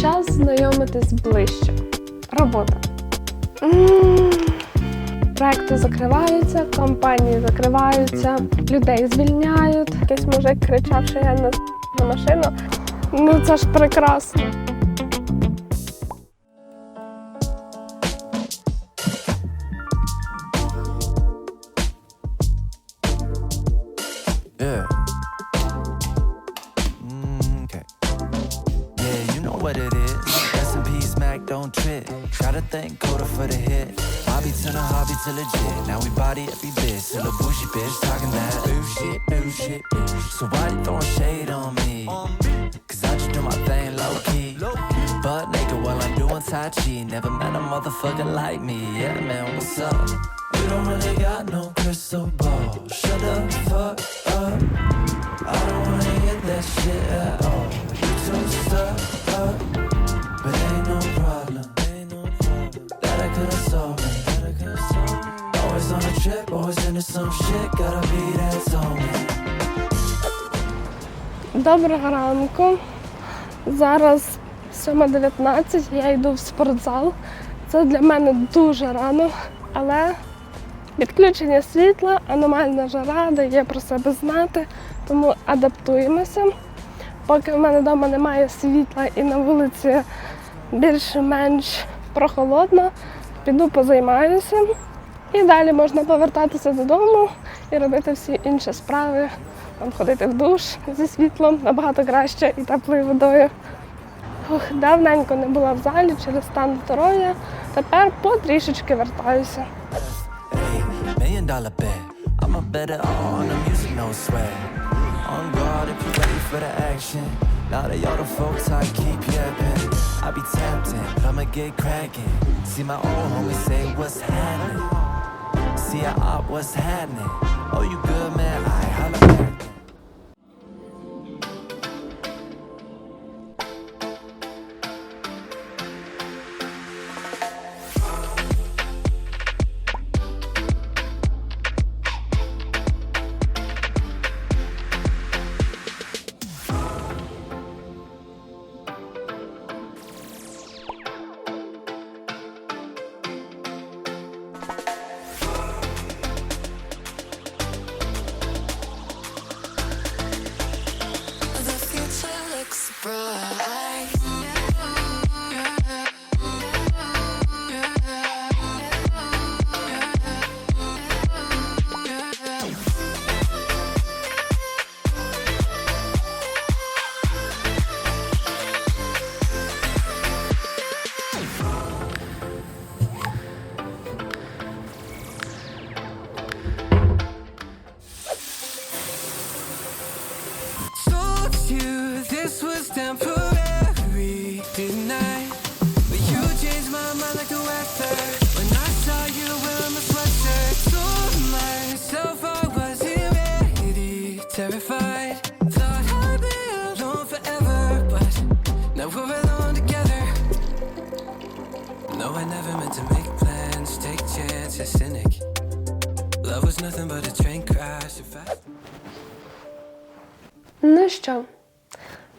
Час знайомитись ближче. Робота. Проекти закриваються, компанії закриваються, людей звільняють. Якийсь мужик кричав, що я на, машину. Ну це ж прекрасно. What it is. Rest in peace, Mac, don't trip. Gotta thank Coda for the hit. Hobby to the hobby to legit. Now we body every bitch. Still a bougie bitch talking that boo shit, boo shit. So why you throwing shade on me? Cause I just do my thing low key. But nigga, while I'm doing Tai Chi, never met a motherfucker like me. Yeah, man, what's up? You don't really got no crystal ball. Shut the fuck up. I don't wanna hear that shit at all. You too stuck Доброго ранку. Зараз 7.19, я йду в спортзал. Це для мене дуже рано, але відключення світла, аномальна жара дає про себе знати, тому адаптуємося. Поки в мене вдома немає світла і на вулиці більш-менш прохолодно, піду позаймаюся. І далі можна повертатися додому і робити всі інші справи, там ходити в душ зі світлом набагато краще і теплою водою. Ух, давненько не була в залі через стан здоров'я. Тепер потрішечки вертаюся. On guard if you're ready for the action. Now that y'all the folks I keep yapping. I be tapped in, but I'ma get cracking. See my old homies say what's happening. See I op what's happening. Oh, you good, man? I holla No, I never meant to make plans, take chances, cynic. Love was nothing but a train crash. Ну що,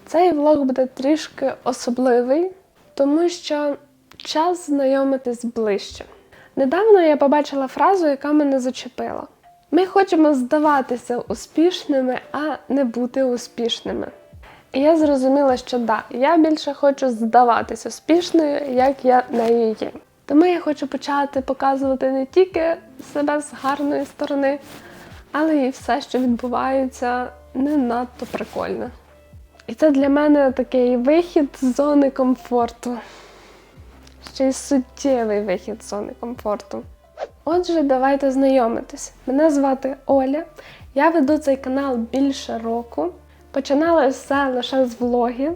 цей влог буде трішки особливий, тому що час знайомитись ближче. Недавно я побачила фразу, яка мене зачепила. Ми хочемо здаватися успішними, а не бути успішними. І я зрозуміла, що да, я більше хочу здаватися успішною, як я нею є. Тому я хочу почати показувати не тільки себе з гарної сторони, але і все, що відбувається, не надто прикольне. І це для мене такий вихід з зони комфорту. Ще й суттєвий вихід з зони комфорту. Отже, давайте знайомитись. Мене звати Оля. Я веду цей канал більше року. Починала все лише з влогів.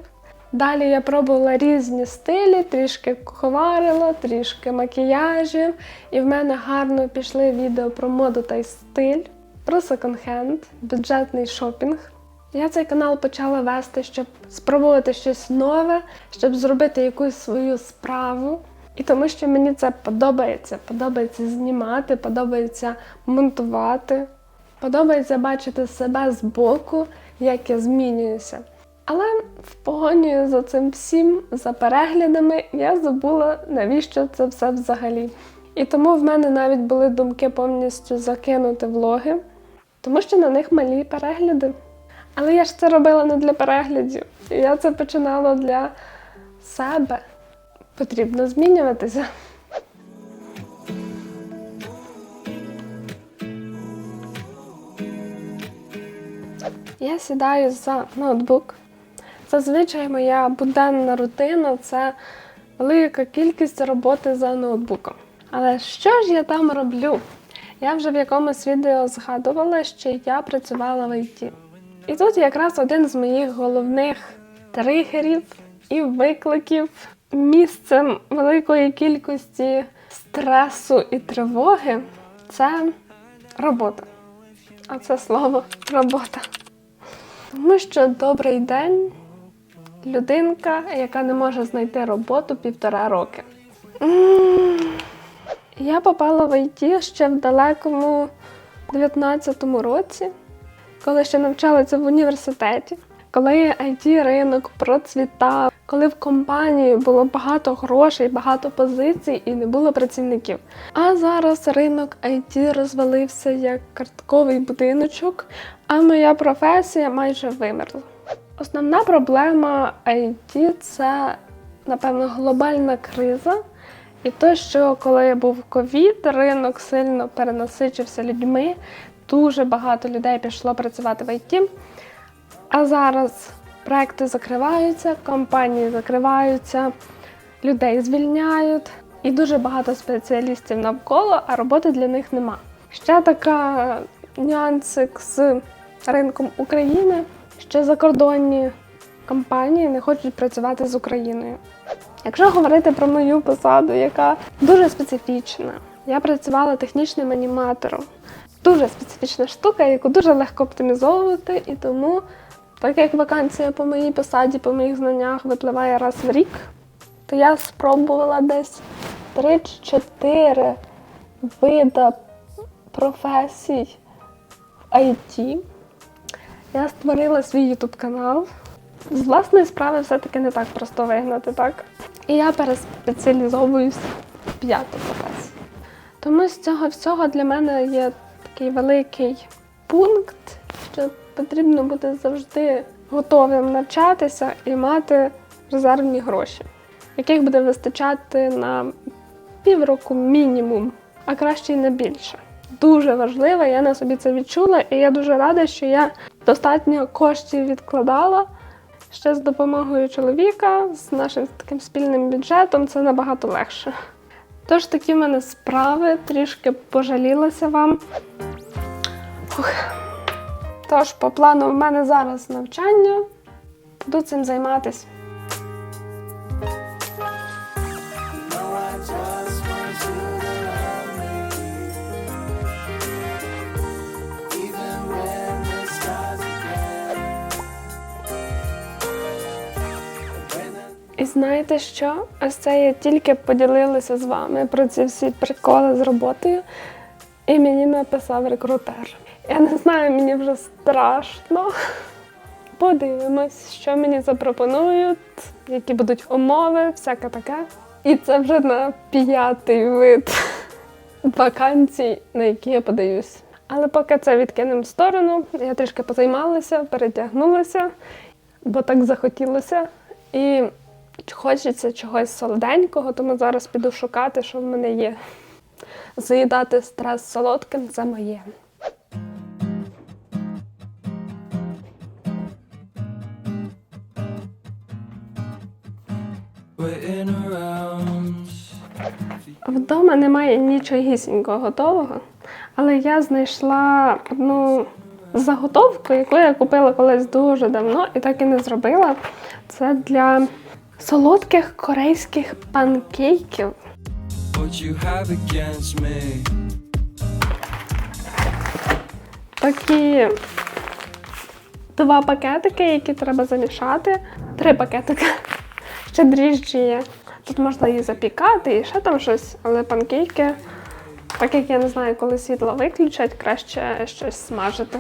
Далі я пробувала різні стилі, трішки куховарила, трішки макіяжів. І в мене гарно пішли відео про моду та й стиль, про секонд-хенд, бюджетний шопінг. Я цей канал почала вести, щоб спробувати щось нове, щоб зробити якусь свою справу. І тому що мені це подобається. Подобається знімати, подобається монтувати, подобається бачити себе збоку як я змінююся. Але в погоні за цим всім, за переглядами, я забула, навіщо це все взагалі. І тому в мене навіть були думки повністю закинути влоги, тому що на них малі перегляди. Але я ж це робила не для переглядів. Я це починала для себе. Потрібно змінюватися. Я сідаю за ноутбук. Зазвичай моя буденна рутина це велика кількість роботи за ноутбуком. Але що ж я там роблю? Я вже в якомусь відео згадувала, що я працювала в ІТ. І тут якраз один з моїх головних тригерів і викликів місцем великої кількості стресу і тривоги це робота. А це слово робота. Тому що добрий день людинка, яка не може знайти роботу півтора роки. Я попала в ІТ ще в далекому 19-му році, коли ще навчалася в університеті, коли it ринок процвітав, коли в компанії було багато грошей, багато позицій і не було працівників. А зараз ринок IT розвалився як картковий будиночок, а моя професія майже вимерла. Основна проблема IT – це, напевно, глобальна криза. І те, що коли був ковід, ринок сильно перенасичився людьми, дуже багато людей пішло працювати в ІТ. А зараз проекти закриваються, компанії закриваються, людей звільняють, і дуже багато спеціалістів навколо, а роботи для них нема. Ще така нюансик з ринком України, що закордонні компанії не хочуть працювати з Україною. Якщо говорити про мою посаду, яка дуже специфічна, я працювала технічним аніматором. Дуже специфічна штука, яку дуже легко оптимізовувати, і тому, так як вакансія по моїй посаді, по моїх знаннях випливає раз в рік, то я спробувала десь 3-4 вида професій в IT. Я створила свій YouTube канал. З власної справи все-таки не так просто вигнати, так? І я переспеціалізовуюсь в п'яту професію. Тому з цього всього для мене є такий великий пункт, що потрібно бути завжди готовим навчатися і мати резервні гроші, яких буде вистачати на півроку мінімум, а краще й на більше. Дуже важливо, я на собі це відчула, і я дуже рада, що я достатньо коштів відкладала. Ще з допомогою чоловіка, з нашим таким спільним бюджетом, це набагато легше. Тож такі в мене справи, трішки пожалілася вам. Фух. Тож, по плану, в мене зараз навчання. Буду цим займатися. І знаєте що? Ось це я тільки поділилася з вами про ці всі приколи з роботою, і мені написав рекрутер. Я не знаю, мені вже страшно. Подивимось, що мені запропонують, які будуть умови, всяке таке. І це вже на п'ятий вид вакансій, на які я подаюсь. Але поки це відкинемо в сторону, я трішки позаймалася, перетягнулася, бо так захотілося. І хочеться чогось солоденького, тому зараз піду шукати, що в мене є. Заїдати стрес солодким це моє. Вдома немає нічогісінького готового, але я знайшла одну заготовку, яку я купила колись дуже давно і так і не зробила. Це для солодких корейських панкейків. Такі два пакетики, які треба замішати. Три пакетики. Ще дріжджі є. Тут можна її запікати і ще там щось, але панкейки, так як я не знаю, коли світло виключать, краще щось смажити.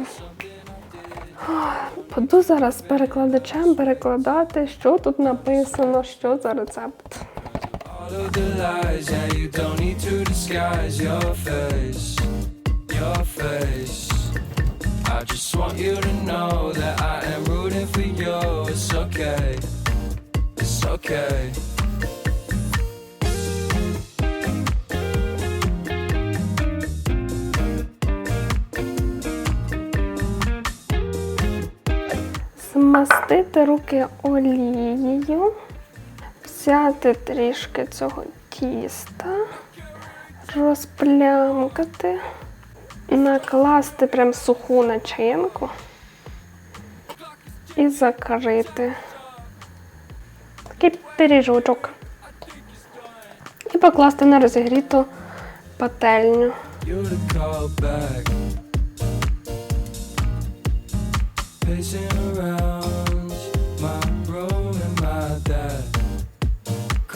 Буду зараз перекладачем перекладати, що тут написано, що за рецепт. I just want you to know that I am rooting for you. Okay. Змастити руки олією, взяти трішки цього тіста, розплямкати, накласти прям суху начинку і закрити. Такий пиріжочок. І покласти на розігріту пательню.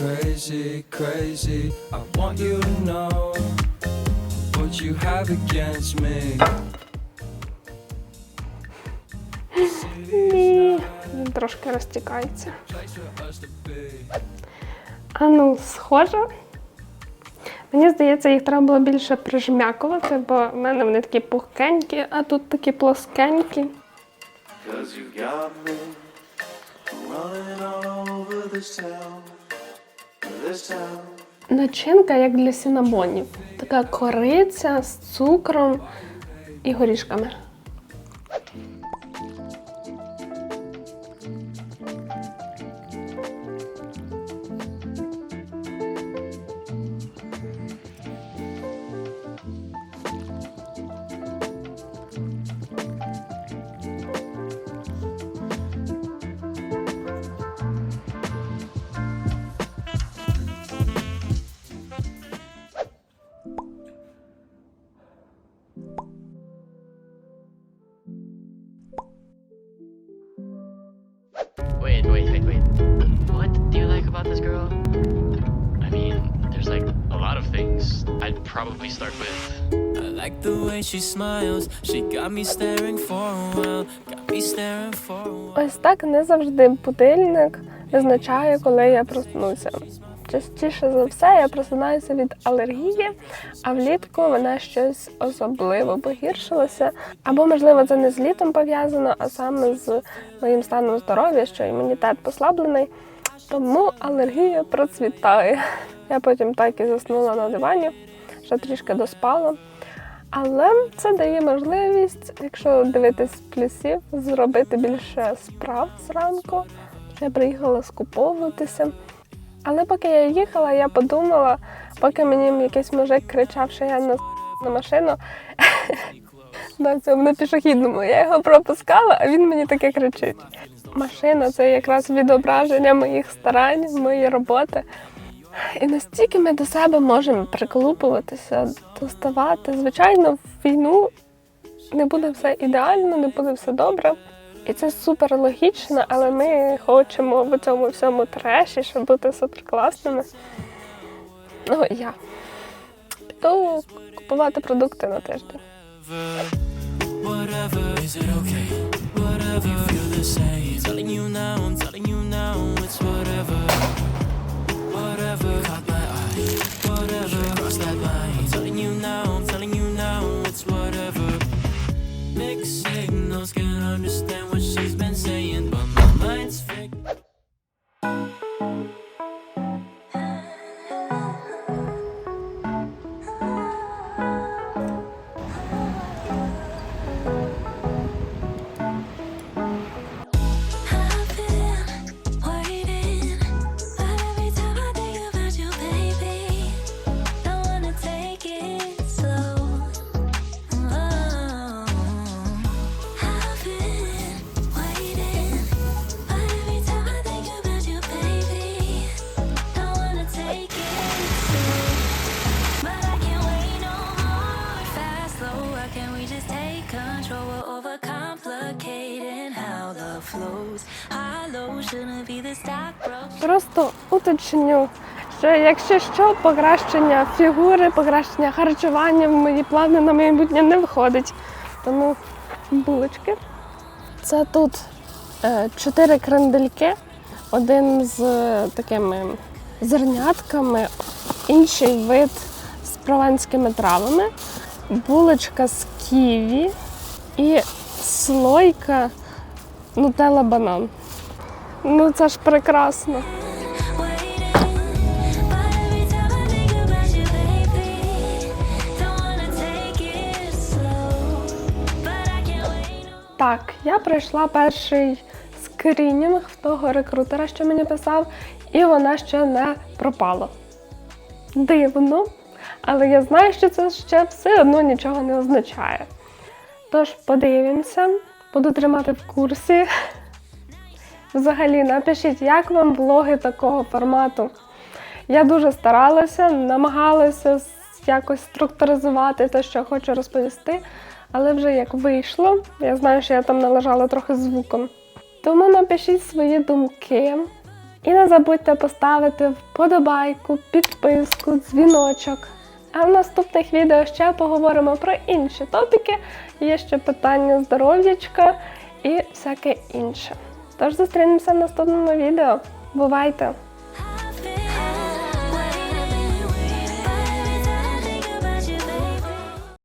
Crazy, crazy. I want you to know what you have against me. Трошки розтікається. А ну, схоже. Мені здається, їх треба було більше прижмякувати, бо в мене вони такі пухкенькі, а тут такі плоскенькі. Начинка як для сінабонів. Така кориця з цукром і горішками. Probably start with. I like the way she smiles. She got me staring for a while. Got me staring for a while. Ось так не завжди будильник визначає, коли я проснуся. Частіше за все я просинаюся від алергії, а влітку вона щось особливо погіршилася. Або, можливо, це не з літом пов'язано, а саме з моїм станом здоров'я, що імунітет послаблений. Тому алергія процвітає. Я потім так і заснула на дивані, що трішки доспала. Але це дає можливість, якщо дивитись плюсів, зробити більше справ зранку. Я приїхала скуповуватися. Але поки я їхала, я подумала, поки мені якийсь мужик кричав, що я на, на машину на цьому на пішохідному. Я його пропускала, а він мені таке кричить. Машина це якраз відображення моїх старань, моєї роботи. І настільки ми до себе можемо приклупуватися, доставати. Звичайно, в війну не буде все ідеально, не буде все добре. І це супер логічно, але ми хочемо в цьому всьому треші, щоб бути суперкласними. Ну, я піду купувати продукти на тиждень. Whatever, never Просто уточню, що якщо що, покращення фігури, покращення харчування в мої плани на майбутнє не входить. Тому булочки Це тут е, чотири крендельки, один з е, такими зернятками, інший вид з прованськими травами, булочка з ківі і слойка нутелла банан. Ну це ж прекрасно. Так, я пройшла перший скринінг в того рекрутера, що мені писав, і вона ще не пропала. Дивно, але я знаю, що це ще все одно нічого не означає. Тож подивимося, буду тримати в курсі. Взагалі, напишіть, як вам влоги такого формату. Я дуже старалася, намагалася якось структуризувати те, що я хочу розповісти, але вже як вийшло, я знаю, що я там належала трохи звуком. Тому напишіть свої думки. І не забудьте поставити вподобайку, підписку, дзвіночок. А в наступних відео ще поговоримо про інші топіки. Є ще питання здоров'ячка і всяке інше. Тож зустрінемося в наступному відео. Бувайте!